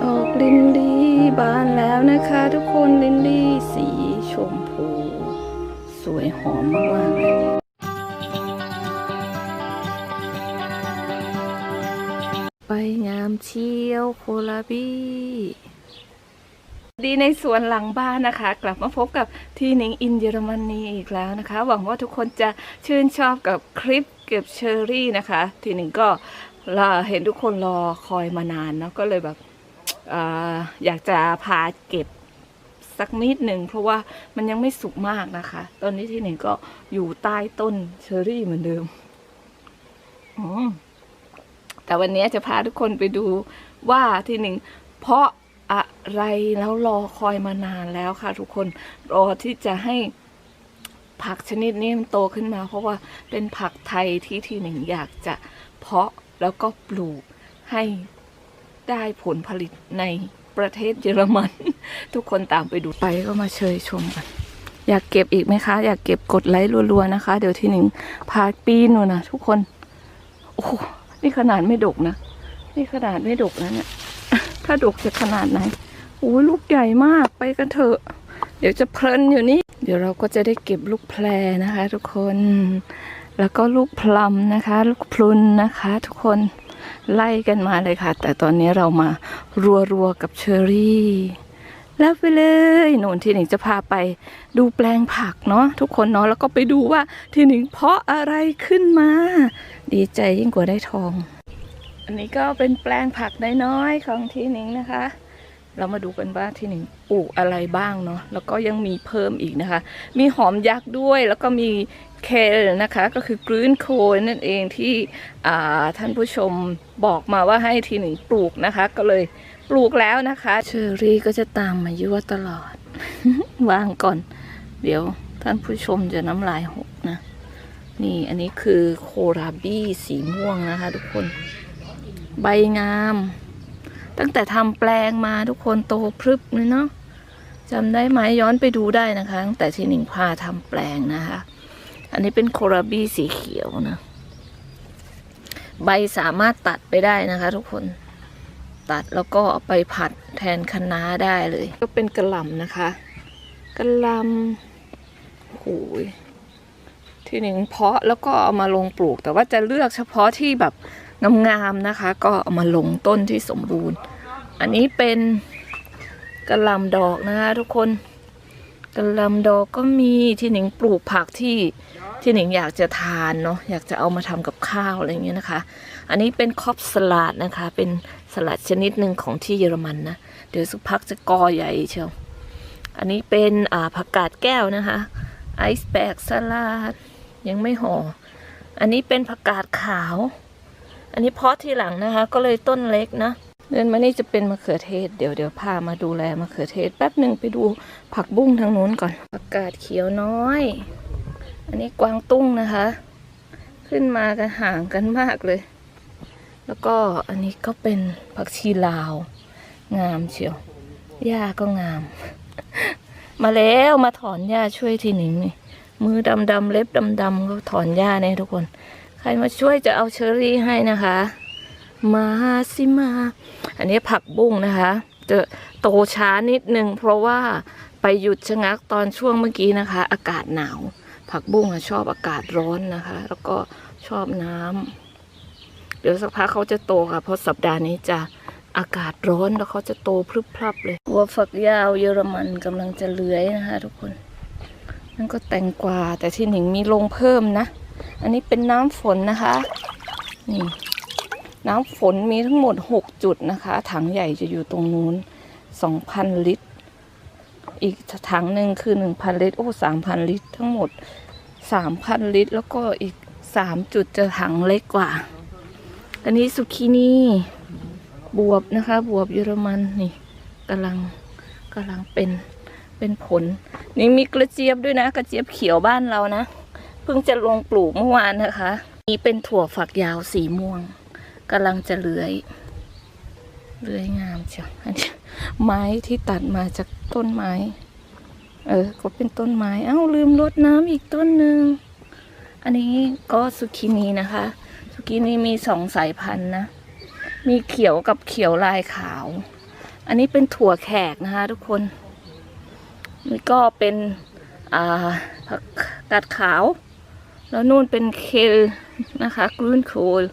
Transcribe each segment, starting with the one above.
ดอกลินลี่บานแล้วนะคะทุกคนลินลี่สีชมพู สวยหอมมากเลยไปงามเชียวโคลาบีดีในสวนหลังบ้านนะคะ กลับมาพบกับที่หนิงอินเยอรมนีอีกแล้วนะคะ หวังว่าทุกคนจะชื่นชอบกับคลิปเก็บเชอรี่นะคะ ที่หนิงก็รอเห็นทุกคนรอคอยมานานเนาะก็เลยแบบ ออยากจะพาเก็บสักนิดหนึ่งเพราะว่ามันยังไม่สุกมากนะคะ ตอนนี้ที่หนิงก็อยู่ใต้ต้นเชอรี่เหมือนเดิมอืมแต่วันนี้จะพาทุกคนไปดูว่าที่หนึ่งเพราะอะไรแล้วรอคอยมานานแล้วค่ะ ทุกคนรอที่จะให้ผักชนิดนี้มันโตขึ้นมา เพราะว่าเป็นผักไทยที่ที่หนึ่งอยากจะเพาะแล้วก็ปลูกให้ ได้ผลผลิตในประเทศเยอรมัน ทุกคนตามไปดูไปก็มาเชยชมกันอยากเก็บอีกไหมคะ อยากเก็บกดไลค์รัวๆนะคะ เดี๋ยวที่หนึ่งพาปีนหนูนะทุกคน โอ้โหนี่ขนาดไม่ดกนะนี่ขนาดไม่ดกนะเนี่ยถ้าดกจะขนาดไหนโอ้ยลูกใหญ่มากไปกันเถอะ เดี๋ยวจะเพลินอยู่นี่ เดี๋ยวเราก็จะได้เก็บลูกแพรนะคะ ทุกคน แล้วก็ลูกพลัมนะคะ ลูกพลุนนะคะ ทุกคน ไล่กันมาเลยค่ะ แต่ตอนนี้เรามารัวๆกับเชอรี่แล้วไปเลยโน่นที่หนิงจะพาไปดูแปลงผักเนาะทุกคนเนาะแล้วก็ไปดูว่าที่หนิงเพาะอะไรขึ้นมา ดีใจยิ่งกว่าได้ทอง อันนี้ก็เป็นแปลงผักน้อยๆของที่หนิงนะคะ เรามาดูกันว่าที่หนิงปลูกอะไรบ้างเนาะแล้วก็ยังมีเพิ่มอีกนะคะ มีหอมยักษ์ด้วยแล้วก็มีเคลนะคะ ก็คือกรีนโคนั่นเองที่ท่านผู้ชมบอกมาว่าให้ทีหนึ่งปลูกนะคะ ก็เลยปลูกแล้วนะคะเชอรี่ก็จะตามมายั่วตลอด วางก่อน เดี๋ยวท่านผู้ชมจะน้ำลายหกนะนี่อันนี้คือโคราบี้สีม่วงนะคะ ทุกคน ใบงาม ตั้งแต่ทำแปลงมาทุกคนโตพรึบเลยเนาะจำได้ไหมย้อนไปดูได้นะคะ ตั้งแต่ที่หนิงพาทำแปลงนะคะ อันนี้เป็นโคราบี้สีเขียวนะ ใบสามารถตัดไปได้นะคะ ทุกคนตัดแล้วก็เอาไปผัดแทนคะน้าได้เลย ก็เป็นกระหล่ำนะคะกระหล่ำโอ้ยที่หนึ่งเพาะแล้วก็เอามาลงปลูก แต่ว่าจะเลือกเฉพาะที่แบบ งามๆนะคะ ก็เอามาลงต้นที่สมบูรณ์ อันนี้เป็นกระลำดอกนะคะทุกคนกระลำดอกก็มีที่หนิงปลูกผักที่ที่หนิงอยากจะทานเนาะอยากจะเอามาทำกับข้าวอะไรอย่างเงี้ยนะคะ อันนี้เป็นคอปสลัดนะคะ เป็นสลัดชนิดหนึ่งของที่เยอรมันนะเดี๋ยวสักพักจะกอใหญ่เชียวอันนี้เป็นผักกาดแก้วนะคะไอซ์แบกสลัดยังไม่ห่ออันนี้เป็นผักกาดขาว อันนี้เพาะทีหลังนะคะ ก็เลยต้นเล็กนะ เดินมานี่จะเป็นมะเขือเทศ เดี๋ยวเดี๋ยวพามาดูแลมะเขือเทศ แป๊บหนึ่งไปดูผักบุ้งทางนู้นก่อนผักาดเขียวน้อย อันนี้กวางตุ้งนะคะ ขึ้นมากันห่างกันมากเลย แล้วก็อันนี้ก็เป็นผักชีลาว งามเชียวหญ้าก็งาม มาแล้วมาถอนหญ้าช่วยทีหนึ่งนี่มือดำดำเล็บดำดำก็ถอนหญ้าเนี่ยทุกคน ใครมาช่วยจะเอาเชอรี่ให้นะคะ มาสิมา อันนี้ผักบุ้งนะคะ จะโตช้านิดนึง เพราะว่าไปหยุดชะงักตอนช่วงเมื่อกี้นะคะ อากาศหนาว ผักบุ้งชอบอากาศร้อนนะคะ แล้วก็ชอบน้ำเดี๋ยวสักพักเขาจะโตค่ะ เพราะสัปดาห์นี้จะอากาศร้อนแล้วเขาจะโตพรึบพรับเลยหัวฝักยาวเยอรมันกำลังจะเลื้อยนะคะ ทุกคน นั่นก็แตงกวาแต่ที่หนิงมีลงเพิ่มนะ อันนี้เป็นน้ำฝนนะคะ นี่น้ำฝนมีทั้งหมด 6 จุดนะคะ ถังใหญ่จะอยู่ตรงนู้น 2,000 ลิตร อีกถังหนึ่งคือ 1,000 ลิตร โอ้ 3,000 ลิตร ทั้งหมด 3,000 ลิตร แล้วก็อีก 3 จุดจะถังเล็กกว่า อันนี้สุกินี่ บวบนะคะ บวบเยอรมันนี่กำลังกำลังเป็นเป็นผล นี่มีกระเจี๊ยบด้วยนะ กระเจี๊ยบเขียวบ้านเรานะ เพิ่งจะลงปลูกเมื่อวานนะคะ นี่เป็นถั่วฝักยาวสีม่วงกำลังจะเลื้อย เลื้อยงามเชียวอันนี้ไม้ที่ตัดมาจากต้นไม้ เออ ก็เป็นต้นไม้ เอ้าลืมรดน้ำอีกต้นหนึ่ง อันนี้ก็สุกินีนะคะ สุกินีมีสองสายพันธุ์นะ มีเขียวกับเขียวลายขาว อันนี้เป็นถั่วแขกนะคะทุกคนนี่ก็เป็นอ่าผักกาดขาว แล้วนู่นเป็นเคลนะคะกรูนโคล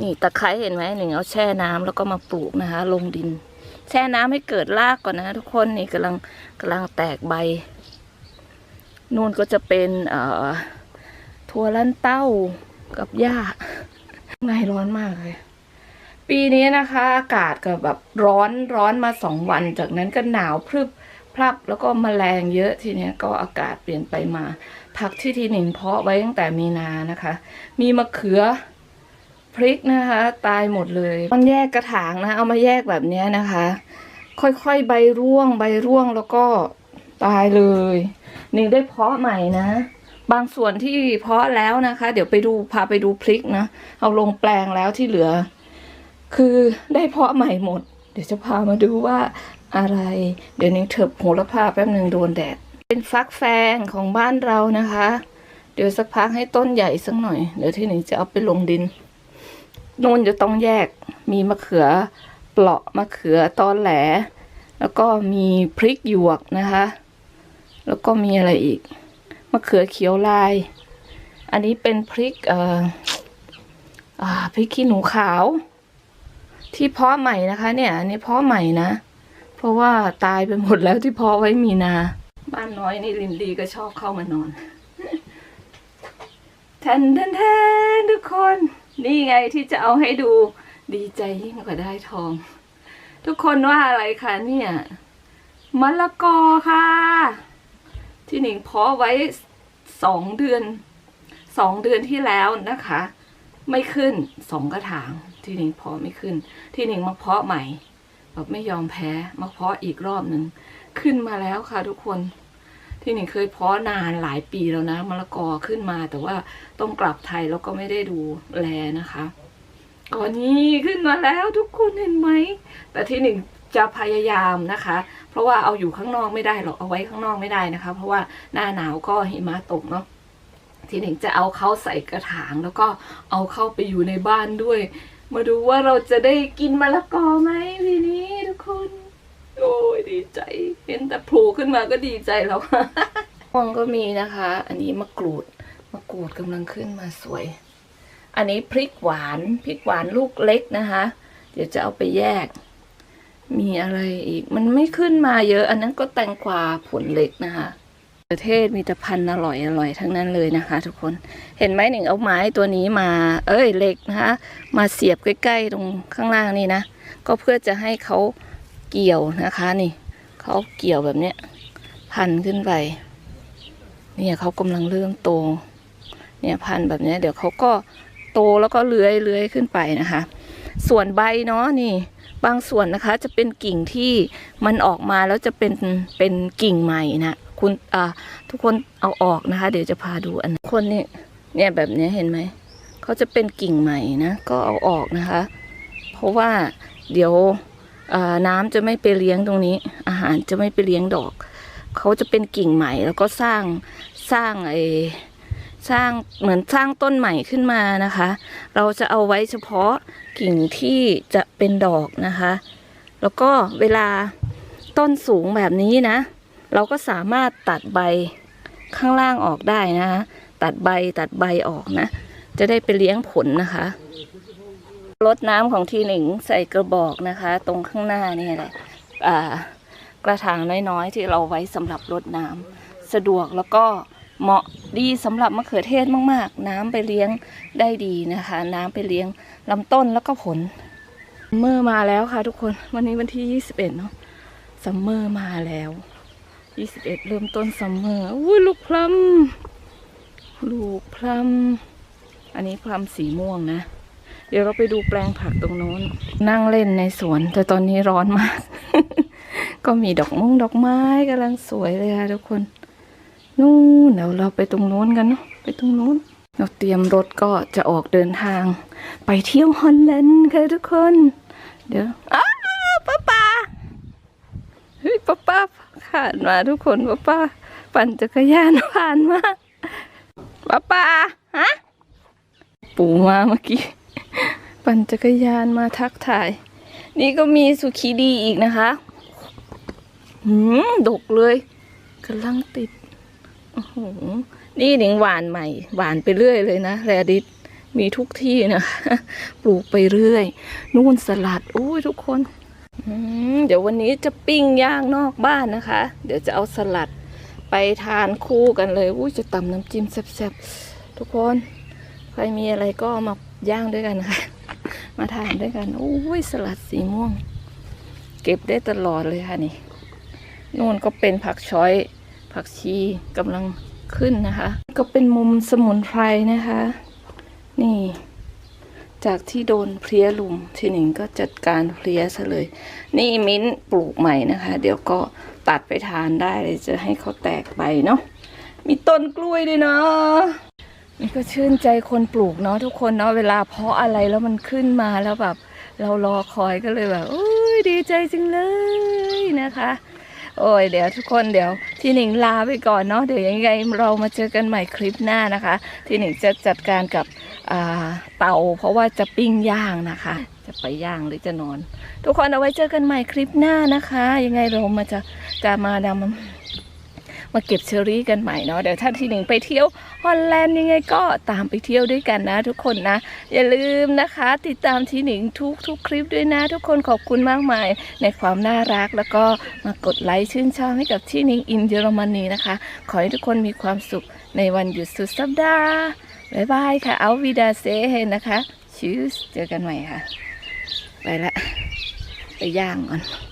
นี่ตะไคร้เห็นไหมหนึ่งเอาแช่น้ำแล้วก็มาปลูกนะคะ ลงดิน แช่น้ำให้เกิดรากก่อนนะ ทุกคนนี่กำลังกำลังแตกใบ นู่นก็จะเป็นเอ่อถั่วลันเต้ากับหญ้าข้างร้อนมากเลย ปีนี้นะคะ อากาศก็แบบร้อนร้อนมาสองวัน จากนั้นก็หนาวพรึบพรับแล้วก็มแมลงเยอะทีเนี้ยก็อากาศเปลี่ยนไปมา ผักที่ทีหนึ่งเพาะไว้ตั้งแต่มีนานะคะ มีมะเขือพริกนะคะ ตายหมดเลย มันแยกกระถางนะ เอามาแยกแบบนี้นะคะ ค่อยๆใบร่วงใบร่วงแล้วก็ตายเลยหนึ่งได้เพาะใหม่นะ บางส่วนที่เพาะแล้วนะคะ เดี๋ยวไปดูพาไปดูพริกนะ เอาลงแปลงแล้วที่เหลือ คือได้เพาะใหม่หมด เดี๋ยวจะพามาดูว่าอะไร เดี๋ยวนี้เถิบโหระพาแป๊บหนึ่งโดนแดด เป็นฟักแฟงของบ้านเรานะคะ เดี๋ยวสักพักให้ต้นใหญ่สักหน่อย เดี๋ยวที่หนึ่งจะเอาไปลงดินนูนจะต้องแยกมีมะเขือเปราะมะเขือตอนแหล แล้วก็มีพริกหยวกนะคะ แล้วก็มีอะไรอีกมะเขือเขียวลาย อันนี้เป็นพริกเอ่อพริกขี้หนูขาว ที่เพาะใหม่นะคะ เนี่ยอันนี้เพาะใหม่นะ เพราะว่าตายไปหมดแล้วที่เพาะไว้มีนา บ้านน้อยนี่ลินดีก็ชอบเข้ามานอนแทนแทนแทนทุกคน นี่ไงที่จะเอาให้ดูดีใจยิ่งกว่าได้ทอง ทุกคนว่าอะไรคะเนี่ยมะละกอค่ะ ที่หนิงเพาะไว้สองเดือนสองเดือนที่แล้วนะคะ ไม่ขึ้นสองกระถาง ที่หนิงเพาะไม่ขึ้น ที่หนิงมาเพาะใหม่ แบบไม่ยอมแพ้มาเพาะอีกรอบหนึ่งขึ้นมาแล้วค่ะทุกคนที่หนิงเคยเพาะนานหลายปีแล้วนะมะละกอขึ้นมา แต่ว่าต้องกลับไทยแล้วก็ไม่ได้ดูแลนะคะก่อนนี้ขึ้นมาแล้วทุกคนเห็นไหมแต่ที่หนึ่งจะพยายามนะคะ เพราะว่าเอาอยู่ข้างนอกไม่ได้หรอกเอาไว้ข้างนอกไม่ได้นะคะ เพราะว่าหน้าหนาวก็หิมะตกเนาะทีหนึ่งจะเอาเขาใส่กระถางแล้วก็เอาเข้าไปอยู่ในบ้านด้วย มาดูว่าเราจะได้กินมะละกอไหมทีนี้ทุกคน โอ้ยดีใจ เห็นแต่โผล่ขึ้นมาก็ดีใจแล้วม่วงก็มีนะคะ อันนี้มะกรูด มะกรูดกำลังขึ้นมาสวย อันนี้พริกหวาน พริกหวานลูกเล็กนะคะ เดี๋ยวจะเอาไปแยก มีอะไรอีก มันไม่ขึ้นมาเยอะ อันนั้นก็แตงกวาผลเล็กนะคะ เทศมีแต่พันธุ์อร่อยอร่อยทั้งนั้นเลยนะคะ ทุกคนเห็นไหมหนึ่งเอาไม้ตัวนี้มา เอ้ยเหล็กนะคะมาเสียบใกล้ๆตรงข้างล่างนี่นะก็เพื่อจะให้เขาเกี่ยวนะคะนี่เขาเกี่ยวแบบเนี้ยพันขึ้นไปเนี่ยเขากำลังเริ่มโตเนี่ยพันแบบเนี้ยเดี๋ยวเขาก็โตแล้วก็เลื้อยเลื้อยขึ้นไปนะคะ ส่วนใบเนาะนี่บางส่วนนะคะจะเป็นกิ่งที่มันออกมาแล้วจะเป็นเป็นกิ่งใหม่นะ คุณอ่าทุกคนเอาออกนะคะ เดี๋ยวจะพาดูอันนั้คนนี่เนี่ยแบบนี้เห็นไหมเขาจะเป็นกิ่งใหม่นะก็เอาออกนะคะ เพราะว่าเดี๋ยวน้ำจะไม่ไปเลี้ยงตรงนี้ อาหารจะไม่ไปเลี้ยงดอกเขาจะเป็นกิ่งใหม่แล้วก็สร้างสร้างไอสร้างเหมือนสร้างต้นใหม่ขึ้นมานะคะ เราจะเอาไว้เฉพาะกิ่งที่จะเป็นดอกนะคะ แล้วก็เวลาต้นสูงแบบนี้นะ เราก็สามารถตัดใบข้างล่างออกได้นะคะตัดใบตัดใบออกนะ จะได้ไปเลี้ยงผลนะคะรดน้ำของทีหนึ่งใส่กระบอกนะคะ ตรงข้างหน้านี่แหละกระถางน้อยๆ ที่เราไว้สำหรับรดน้ำสะดวกแล้วก็เหมาะดีสำหรับมะเขือเทศมากๆ น้ำไปเลี้ยงได้ดีนะคะ น้ำไปเลี้ยงลำต้นแล้วก็ผลซัมเมอร์มาแล้วค่ะทุกคนวันนี้วันที่ 21เนาะซัมเมอร์มาแล้ว 21เริ่มต้นซัมเมอร์อุ้ยลูกพลัมลูกพลัมอันนี้พลัมสีม่วงนะ เดี๋ยวเราไปดูแปลงผักตรงโน้น นั่งเล่นในสวน แต่ตอนนี้ร้อนมาก ก็มีดอกมงดอกไม้กำลังสวยเลยค่ะทุกคน นู่นเดี๋ยวเราไปตรงโน้นกันเนาะไปตรงโน้นเราเตรียมรถก็จะออกเดินทาง ไปเที่ยวฮอลแลนด์ค่ะทุกคน เดี๋ยวอ้า ป้าป้าผ่านมาทุกคนป้าป้าปั่นจักรยานผ่านมาป้าป้าฮะปู่มาเมื่อกี้ ปั่นจักรยานมาทักทาย นี่ก็มีสุขีดีอีกนะคะหืมดกเลยกำลังติดโอ้โหนี่หนิงหวานใหม่ หวานไปเรื่อยเลยนะแรดิสมีทุกที่นะปลูกไปเรื่อยนู่นสลัดอุ้ยทุกคน เดี๋ยววันนี้จะปิ้งย่างนอกบ้านนะคะ เดี๋ยวจะเอาสลัดไปทานคู่กันเลยอุ้ยจะตำน้ำจิ้มแซ่บๆทุกคนใครมีอะไรก็มาย่างด้วยกันนะคะมาทานด้วยกันอุ้ยสลัดสีม่วง เก็บได้ตลอดเลยค่ะนี่นู่นก็เป็นผักช้อย ผักชีกำลังขึ้นนะคะ ก็เป็นมุมสมุนไพรนะคะ นี่ จากที่โดนเพลี้ยลุมทีหนึ่งก็จัดการเพลี้ยซะเลย นี่มิ้นปลูกใหม่นะคะ เดี๋ยวก็ตัดไปทานได้เลยจะให้เขาแตกไปเนาะมีต้นกล้วยด้วยเนาะนี่ก็ชื่นใจคนปลูกเนาะทุกคนเนาะเวลาเพาะอะไรแล้วมันขึ้นมาแล้วแบบ เรารอคอยก็เลยแบบโอ้ยดีใจจังเลยนะคะ โอ้ยเดี๋ยวทุกคนเดี๋ยวที่หนิงลาไปก่อนเนาะเดี๋ยวยังไงเรามาเจอกันใหม่คลิปหน้านะคะ ที่หนิงจะจัดการกับเตาเพราะว่าจะปิ้งย่างนะคะ จะไปย่างหรือจะนอน ทุกคนเอาไว้เจอกันใหม่คลิปหน้านะคะ ยังไงเรามาจะจะมาดำ มาเก็บเชอรี่กันใหม่เนาะเดี๋ยวถ้าที่หนึ่งไปเที่ยวฮอลแลนด์ยังไงก็ตามไปเที่ยวด้วยกันนะ ทุกคนนะ อย่าลืมนะคะ ติดตามที่หนิงทุกทุกคลิปด้วยนะ ทุกคนขอบคุณมากมาย ในความน่ารักแล้วก็มากดไลค์ชื่นชอบให้กับที่หนิงอินเยอรมนีนะคะ ขอให้ทุกคนมีความสุขในวันหยุดสุดสัปดาห์บ๊ายบายค่ะเอาวีดาเซเฮนะคะชิสเจอกันใหม่ค่ะ ไปละ ไปย่างก่อน